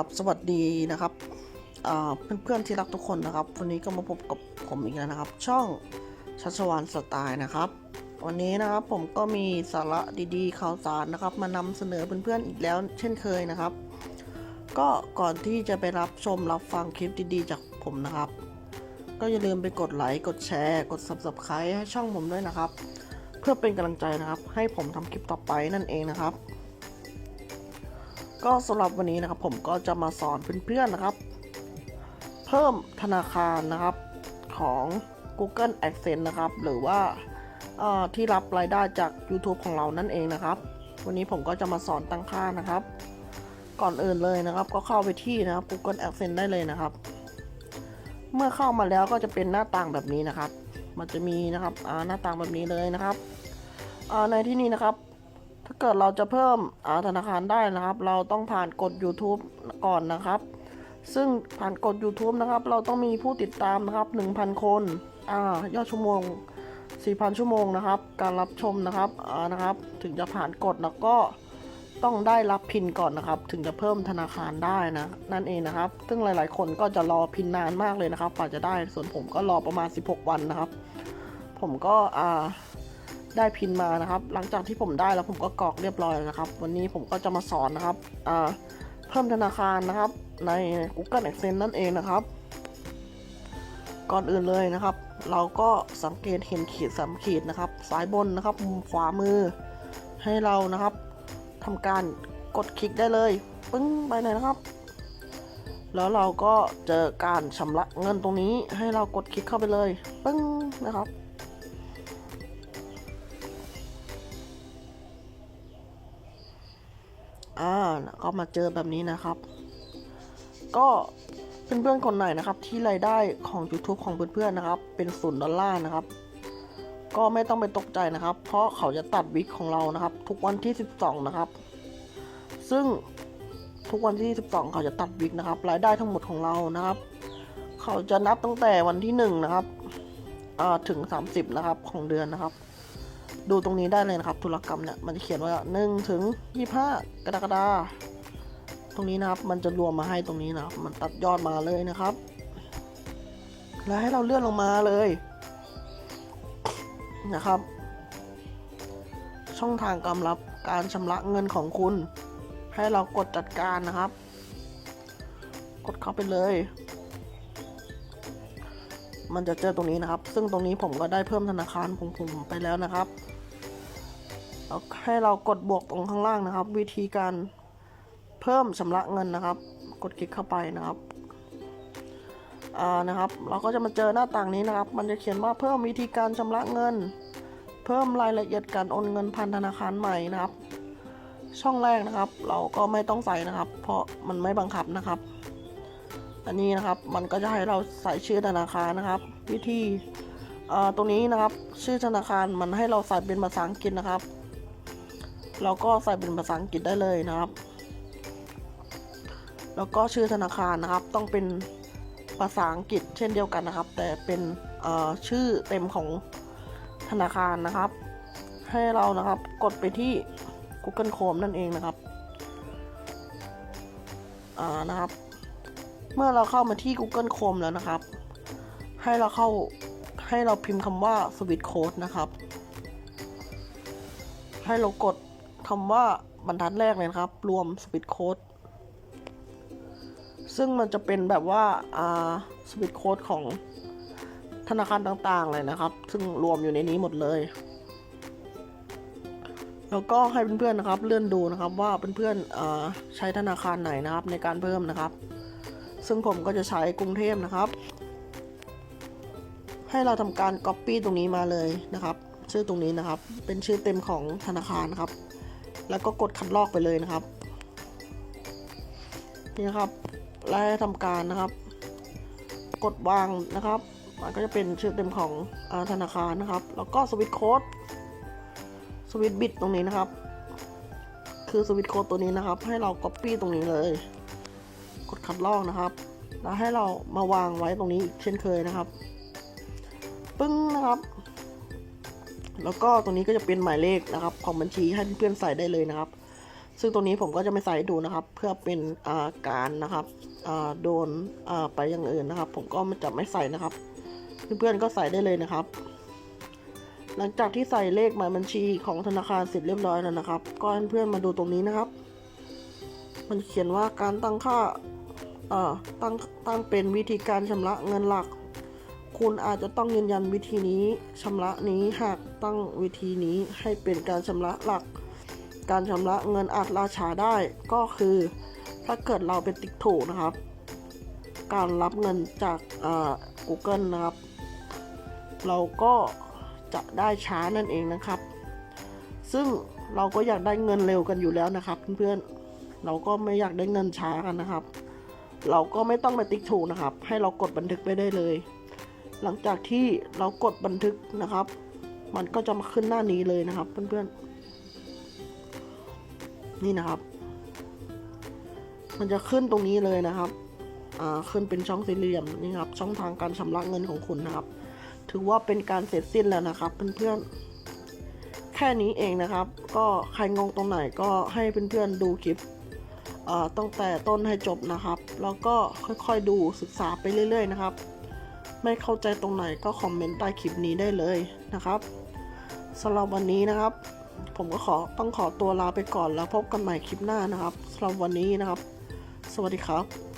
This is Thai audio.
ราบสวัสดีนะครับเพื่อนๆที่รักทุกคนนะครับ วันนี้ก็มาพบกับผมอีกแล้วนะครับ ช่องชัชวานสไตล์นะครับ วันนี้นะครับผมก็มีสาระดีๆข่าวสารนะครับ มานำเสนอเพื่อนๆอีกแล้ว เช่นเคยนะครับ ก็ก่อนที่จะไปรับชมรับฟังคลิปดีๆ จากผมนะครับ ก็อย่าลืมไปกดไลค์กดแชร์ กด subscribe ให้ช่องผมด้วยนะครับ เพื่อเป็นกำลังใจนะครับ ให้ผมทำคลิปต่อไปนั่นเองนะครับ ก็สำหรับวันนี้นะครับผมก็จะมาสอนเพื่อนๆนะครับ เพิ่มธนาคารนะครับของ Google Adsense นะครับ หรือว่าที่รับรายได้จาก YouTube ของเรานั่นเองนะครับ วันนี้ผมก็จะมาสอนตั้งค่านะครับ ก่อนอื่นเลยนะครับ ก็เข้าไปที่นะครับ Google Adsense ได้เลยนะครับ เมื่อเข้ามาแล้วก็จะเป็นหน้าต่างแบบนี้นะครับ มันจะมีนะครับหน้าต่างแบบนี้เลยนะครับในที่นี้นะครับ เกิดเราจะเพิ่มอ่าธนาคารได้นะครับ เราต้องผ่านกด YouTube ก่อนนะครับ ซึ่งผ่านกด YouTube นะครับ เราต้องมีผู้ติดตามนะครับ 1,000 คนอ่ายอดชั่วโมง 4,000 ชั่วโมงนะครับ การรับชมนะครับอ่านะครับ ถึงจะผ่านกฎแล้วก็ต้องได้รับพินก่อนนะครับ ถึงจะเพิ่มธนาคารได้นะ นั่นเองนะครับ ซึ่งหลาย ๆ คนก็จะรอพินนานมากเลยนะครับกว่าจะได้ ส่วนผมก็รอประมาณ 16 วันนะครับ ผมก็อ่า ได้พินมานะครับ หลังจากที่ผมได้แล้วผมก็กรอกเรียบร้อยแล้วนะครับ วันนี้ผมก็จะมาสอนนะครับเพิ่มธนาคารนะครับใน Google Adsense นั่นเองนะครับ ก่อนอื่นเลยนะครับ เราก็สังเกตเห็นขีดสามขีดนะครับซ้ายบนนะครับมุมขวามือ ให้เรานะครับทำการกดคลิกได้เลยปึ้งไปเลยนะครับ แล้วเราก็เจอการชำระเงินตรงนี้ให้เรากดคลิกเข้าไปเลย ปึ้งนะครับ อ่าก็มาเจอแบบนี้นะครับ ก็เพื่อนๆคนไหนนะครับ ที่รายได้ของ YouTube ของเพื่อนๆนะครับ เป็นศูนย์ดอลลาร์นะครับ ก็ไม่ต้องไปตกใจนะครับ เพราะเขาจะตัดวิกของเรานะครับ ทุกวันที่ 12 นะครับ ซึ่งทุกวันที่ 12 เขาจะตัดวิกนะครับ รายได้ทั้งหมดของเรานะครับ เขาจะนับตั้งแต่วันที่ 1 นะครับอ่าถึง 30 นะครับของเดือนนะครับ ดูตรงนี้ได้เลยนะครับ ธุรกรรมเนี่ยมันจะเขียนว่า1ถึง25 กรกฎาคมตรงนี้นะครับมันจะรวมมาให้ตรงนี้นะครับ มันตัดยอดมาเลยนะครับ แล้วให้เราเลื่อนลงมาเลยนะครับ ช่องทางการรับการชำระเงินของคุณ ให้เรากดจัดการนะครับ กดเข้าไปเลย มันจะเจอตรงนี้นะครับ ซึ่งตรงนี้ผมก็ได้เพิ่มธนาคารของผมไปแล้วนะครับ แล้วให้เรากดบวกตรงข้างล่างนะครับ วิธีการเพิ่มชำระเงินนะครับ กดคลิกเข้าไปนะครับอ่านะครับ เราก็จะมาเจอหน้าต่างนี้นะครับ มันจะเขียนว่าเพิ่มวิธีการชำระเงิน เพิ่มรายละเอียดการโอนเงินผ่านธนาคารใหม่นะครับ ช่องแรกนะครับ เราก็ไม่ต้องใส่นะครับ เพราะมันไม่บังคับนะครับ อันนี้นะครับมันก็จะให้เราใส่ชื่อธนาคารนะครับ วิธีตรงนี้นะครับชื่อธนาคารมันให้เราใส่เป็นภาษาอังกฤษนะครับ เราก็ใส่เป็นภาษาอังกฤษได้เลยนะครับ แล้วก็ชื่อธนาคารนะครับ ต้องเป็นภาษาอังกฤษเช่นเดียวกันนะครับ แต่เป็นชื่อเต็มของธนาคารนะครับ ให้เรานะครับกดไปที่ Google Chrome นั่นเองนะครับอ่านะครับ เมื่อเราเข้ามาที่ Google Chrome แล้วนะครับ ให้เราเข้าให้เราพิมพ์คำว่า Switch Code นะครับ ให้เรากด คำว่าบรรทัดแรกเลยครับ รวม Switch Code ซึ่งมันจะเป็นแบบว่าอ่า Switch Code ของธนาคารต่างๆเลยนะครับ ซึ่งรวมอยู่ในนี้หมดเลย แล้วก็ให้เพื่อนๆนะครับ เลื่อนดูนะครับว่าเพื่อนๆใช้ธนาคารไหนนะครับในการเพิ่มนะครับ ซึ่งผมก็จะใช้กรุงเทพนะครับ ให้เราทำการ Copy ตรงนี้มาเลยนะครับ ชื่อตรงนี้นะครับ เป็นชื่อเต็มของธนาคารนะครับ แล้วก็กดคัดลอกไปเลยนะครับ นี่นะครับแล้วให้ทำการนะครับ กดวางนะครับ มันก็จะเป็นชื่อเต็มของอธนาคารนะครับ แล้วก็สวิตโค้ดสวิตบิตตรงนี้นะครับ คือสวิตโค้ดตัวนี้นะครับ ให้เรา Copy ตรงนี้เลย กดคัดลอกนะครับ แล้วให้เรามาวางไว้ตรงนี้อีกเช่นเคยนะครับ ปึ้งนะครับ แล้วก็ตรงนี้ก็จะเป็นหมายเลขนะครับ ของบัญชีให้เพื่อนใส่ได้เลยนะครับ ซึ่งตรงนี้ผมก็จะไม่ใส่ให้ดูนะครับ เพื่อเป็นอาการนะครับโดนไปอย่างอื่นนะครับ ผมก็จะไม่ใส่นะครับ เพื่อนๆก็ใส่ได้เลยนะครับ หลังจากที่ใส่เลขหมายบัญชีของธนาคารเสร็จเรียบร้อยแล้วนะครับ ก็ให้เพื่อนๆมาดูตรงนี้นะครับ มันเขียนว่าการตั้งค่าตั้งตั้งเป็นวิธีการชำระเงินหลัก คุณอาจจะต้องยืนยันวิธีนี้ชำระนี้หาก ตั้งวิธีนี้ให้เป็นการชำระหลัก การชำระเงินอาจล่าช้าได้ก็คือ ถ้าเกิดเราเป็นติ๊กถูกนะครับ การรับเงินจาก Google นะครับ เราก็จะได้ช้านั่นเองนะครับ ซึ่งเราก็อยากได้เงินเร็วกันอยู่แล้วนะครับ เพื่อนๆ เราก็ไม่อยากได้เงินช้ากันนะครับ เราก็ไม่ต้องไปติ๊กถูกนะครับ ให้เรากดบันทึกไปได้เลย หลังจากที่เรากดบันทึกนะครับ มันก็จะมาขึ้นหน้านี้เลยนะครับ เพื่อนๆ นี่นะครับ มันจะขึ้นตรงนี้เลยนะครับอ่าขึ้นเป็นช่องสี่เหลี่ยมนี่ครับ ช่องทางการชำระเงินของคุณนะครับ ถือว่าเป็นการเสร็จสิ้นแล้วนะครับเพื่อนๆ แค่นี้เองนะครับ ก็ใครงงตรงไหนก็ให้เพื่อนๆดูคลิปอ่าตั้งแต่ต้นให้จบนะครับ แล้วก็ค่อยๆดูศึกษาไปเรื่อย ๆ นะครับ ไม่เข้าใจตรงไหนก็คอมเมนต์ใต้คลิปนี้ได้เลยนะครับสำหรับวันนี้นะครับ ผมก็ขอต้องขอตัวลาไปก่อนแล้วพบกันใหม่คลิปหน้านะครับสำหรับวันนี้นะครับ สวัสดีครับ